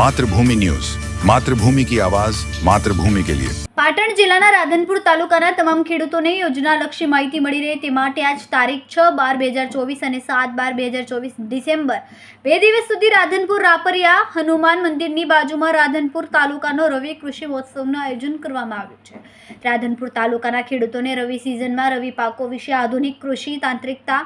Mathrubhumi news. Mathrubhumi કી આવાજ, માતૃભૂમિ કે લિયે. પાટણ જિલ્લાના રાધનપુર તાલુકાના તમામ ખેડૂતોને યોજનાલક્ષી માહિતી મળી રહે તે માટે આજ તારીખ છ બાર બે હજાર ચોવીસ અને સાત બાર બે હજાર ચોવીસ ડિસેમ્બર. બે દિવસ સુધી રાધનપુર, રાપરિયા, હનુમાન મંદિરની બાજુમાં રાધનપુર તાલુકાનો રવિ કૃષિ મહોત્સવનું આયોજન કરવામાં આવ્યું છે. રાધનપુર તાલુકાના ખેડૂતોને રવિ સિઝનમાં રવિ પાકો વિશે આધુનિક કૃષિ તાંત્રિકતા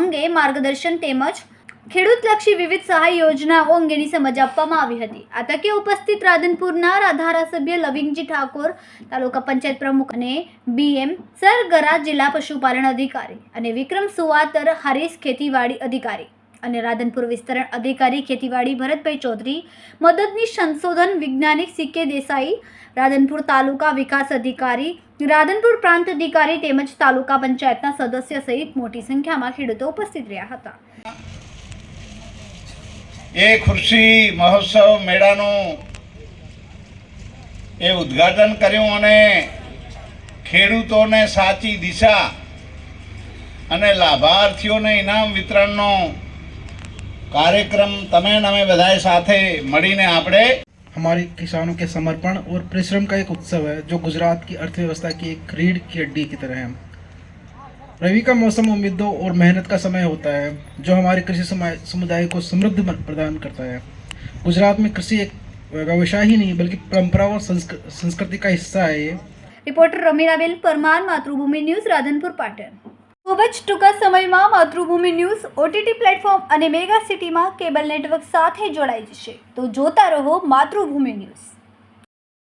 અંગે માર્ગદર્શન તેમજ ખેડૂતલક્ષી વિવિધ સહાય યોજનાઓ અંગેની સમજ આપવામાં આવી હતી. આ તકે ઉપસ્થિત રાધનપુરના ધારાસભ્ય લવિંગજી ઠાકોર, તાલુકા પંચાયત પ્રમુખ અને બીએમ સરગરા જિલ્લા પશુપાલન અધિકારી અને વિક્રમ સુવાતર હરીશ ખેતીવાડી અધિકારી અને રાધનપુર વિસ્તરણ અધિકારી ખેતીવાડી ભરતભાઈ ચૌધરી મદદની સંશોધન વૈજ્ઞાનિક સીકે દેસાઈ, રાધનપુર તાલુકા વિકાસ અધિકારી, રાધનપુર પ્રાંત અધિકારી તેમજ તાલુકા પંચાયતના સદસ્ય સહિત મોટી સંખ્યામાં ખેડૂતો ઉપસ્થિત રહ્યા હતા. એ ખુરશી મહોત્સવ મેળાનું એ ઉદ્ઘાટન કર્યું અને ખેડૂતોને સાચી દિશા અને લાભાર્થીઓને ઇનામ વિતરણનો કાર્યક્રમ તમે ને અમે બધાએ સાથે મળીને આપણે हमारे किसानों के समर्पण और परिश्रम का एक उत्सव है जो गुजरात की अर्थव्यवस्था की एक रीढ़ की हड्डी की तरह है रवि का मौसम उम्मीदों और मेहनत का समय होता है जो हमारे कृषि समाय- समुदाय को समृद्ध बन- प्रदान करता है गुजरात में कृषि एक व्यवसाय ही नहीं बल्कि परंपरा और संस्कृ- संस्कृति का हिस्सा है ये રિપોર્ટર રમીલાબેન પરમાર માતૃભૂમિ ન્યૂઝ રાધનપુર પાટણ ખૂબ જ ટૂંકા સમયમાં માતૃભૂમિ ન્યૂઝ ઓટીટી પ્લેટફોર્મ અને મેગા સિટીમાં કેબલ નેટવર્ક સાથે જોડાઈ જશે તો જોતા રહો માતૃભૂમિ ન્યૂઝ